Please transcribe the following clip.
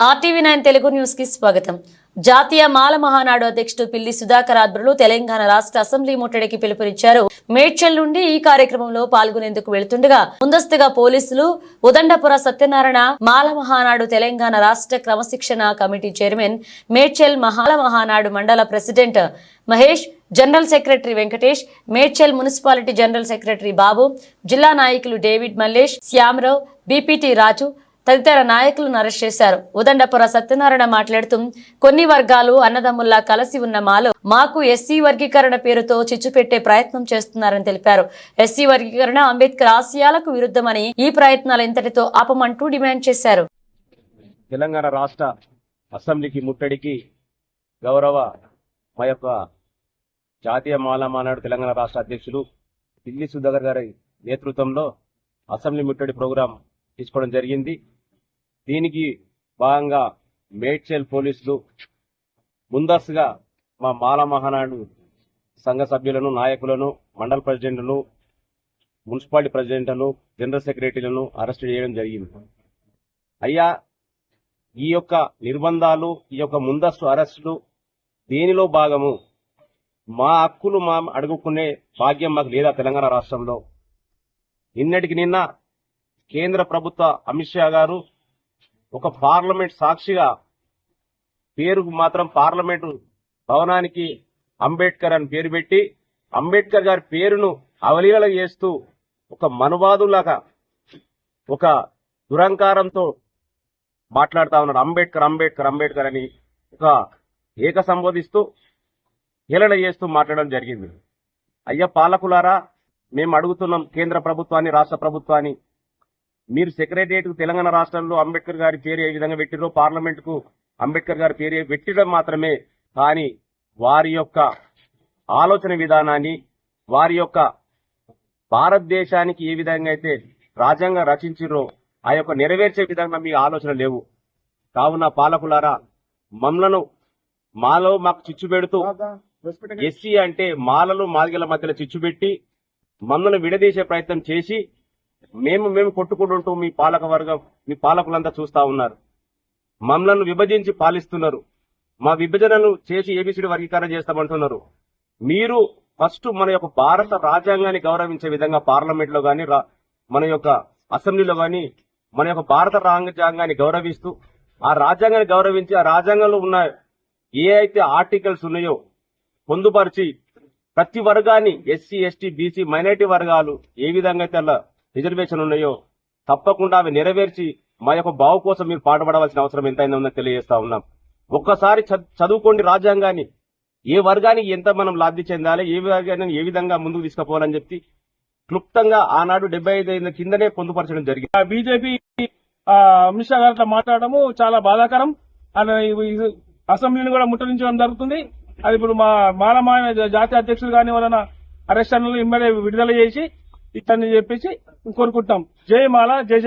RTV nine Telugu న్యూస్కి స్వాగతం. జాతీయ మాల మహానాడు అధ్యక్షుడు పిల్లి సుధాకర్ ఆధ్వర్యంలో తెలంగాణ రాష్ట్ర అసెంబ్లీ ముట్టడికి పిలుపునిచ్చారు. మేడ్చల్ నుండి ఈ కార్యక్రమంలో పాల్గొనేందుకు వెళుతుండగా ముందస్తుగా పోలీసులు ఉదండపుర సత్యనారాయణ మాల మహానాడు తెలంగాణ రాష్ట్ర క్రమశిక్షణ కమిటీ చైర్మన్ మేడ్చల్ మహాల మహానాడు మండల president Mahesh general secretary Venkatesh Medchal municipality general secretary Babu జిల్లా నాయకులు డేవిడ్ మల్లేష్ శ్యామరావు బీపీటీ రాజు తదితర నాయకులను అరెస్ట్ చేశారు. ఉదండపుర సత్యనారాయణ మాట్లాడుతూ కొన్ని వర్గాలు అన్నదమ్ముల్లా కలిసి ఉన్న మాలో మాకు ఎస్సీ వర్గీకరణ పేరుతో చిచ్చు పెట్టే ప్రయత్నం చేస్తున్నారని తెలిపారు. ఎస్సీ వర్గీకరణ అంబేద్కర్ ఆశయాలకు విరుద్ధమని ఈ ప్రయత్నాలు ఇంతటితో ఆపమంటూ డిమాండ్ చేశారు. తెలంగాణ రాష్ట్ర అసెంబ్లీకి ముట్టడికి గౌరవ మా యొక్క జాతీయ మాల మానాడు తెలంగాణ రాష్ట్ర అధ్యక్షులు పిల్లి సుధాకర్ గారి నేతృత్వంలో అసెంబ్లీ ముట్టడి ప్రోగ్రాం తీసుకోవడం జరిగింది. దీనికి భాగంగా మేడ్చల్ పోలీసులు ముందస్తుగా మా మాల మహానాడు సంఘ సభ్యులను నాయకులను మండల ప్రెసిడెంట్లను మున్సిపాలిటీ ప్రెసిడెంట్లను జనరల్ సెక్రటరీలను అరెస్ట్ చేయడం జరిగింది. అయ్యా ఈ యొక్క నిర్బంధాలు ఈ యొక్క ముందస్తు అరెస్టులు దేనిలో భాగము? మా హక్కులు మా అడుగుకునే భాగ్యం మాకు లేదా తెలంగాణ రాష్ట్రంలో. నిన్నటికి నిన్న కేంద్ర ప్రభుత్వ అమిత్ షా గారు ఒక పార్లమెంట్ సాక్షిగా పేరుకు మాత్రం పార్లమెంటు భవనానికి అంబేద్కర్ అని పేరు పెట్టి అంబేద్కర్ గారి పేరును అవలీలన చేస్తూ ఒక మనువాదులాగా ఒక దురంకారంతో మాట్లాడుతా ఉన్నాడు. అంబేద్కర్ అంబేద్కర్ అంబేద్కర్ అని ఒక ఏక సంబోధిస్తూ హేళన చేస్తూ మాట్లాడడం జరిగింది. అయ్యా పాలకులారా మేము అడుగుతున్నాం కేంద్ర ప్రభుత్వాన్ని రాష్ట్ర ప్రభుత్వాన్ని మీరు సెక్రటరియట్ తెలంగాణ రాష్ట్రంలో అంబేద్కర్ గారి పేరు ఏ విధంగా పెట్టిరో పార్లమెంట్కు అంబేద్కర్ గారి పేరు పెట్టడం మాత్రమే. కానీ వారి యొక్క ఆలోచన విధానాన్ని వారి యొక్క భారతదేశానికి ఏ విధంగా అయితే రాజ్యాంగం రచించిరో ఆ యొక్క నెరవేర్చే విధంగా మీ ఆలోచన లేవు. కావున పాలకులారా మమ్మలను మాలో మాకు చిచ్చు పెడుతూ ఎస్సీ అంటే మాలలు మాదిగల మధ్యలో చిచ్చు పెట్టి మమ్మల్ని విడదీసే ప్రయత్నం చేసి మేము మేము కొట్టుకుంటుంటూ మీ పాలక వర్గం మీ పాలకులంతా చూస్తా ఉన్నారు. మమ్మలను విభజించి పాలిస్తున్నారు. మా విభజనను చేసి ఏబిసిడి వర్గీకరణ చేస్తామంటున్నారు. మీరు ఫస్ట్ మన యొక్క భారత రాజ్యాంగాన్ని గౌరవించే విధంగా పార్లమెంట్లో గాని రా- మన యొక్క అసెంబ్లీలో గాని మన యొక్క భారత రాజ్యాంగాన్ని గౌరవిస్తూ ఆ రాజ్యాంగాన్ని గౌరవించి ఆ రాజ్యాంగంలో ఉన్న ఏ అయితే ఆర్టికల్స్ ఉన్నాయో పొందుపరిచి ప్రతి వర్గాన్ని ఎస్సీ ఎస్టీ బీసీ మైనారిటీ వర్గాలు ఏ విధంగా అయితే అలా రిజర్వేషన్ ఉన్నాయో తప్పకుండా అవి నెరవేర్చి మా యొక్క బావు కోసం మీరు పాటుపడవలసిన అవసరం ఎంతైనా ఉందో తెలియజేస్తా ఉన్నాం. ఒక్కసారి చదువుకోండి రాజ్యాంగాన్ని. ఏ వర్గానికి ఎంత మనం లబ్ధి చెందాలి ఏ వర్గాన్ని ఏ విధంగా ముందుకు తీసుకుపోవాలని చెప్పి క్లుప్తంగా ఆనాడు డెబ్బై ఐదు ఐదు కిందనే పొందుపరచడం జరిగింది. బీజేపీ అమిత్ షా గారు మాట్లాడడము చాలా బాధాకరం. ఆయన అసెంబ్లీని కూడా ముట్టడించడం జరుగుతుంది. అది ఇప్పుడు మా మాలమాయ జాతీయ అధ్యక్షులు కాని వలన అరెస్టర్లు ఇమ్మడే విడుదల చేసి ఇట్లని చెప్పేసి కోరుకుంటాం. జై మాల జై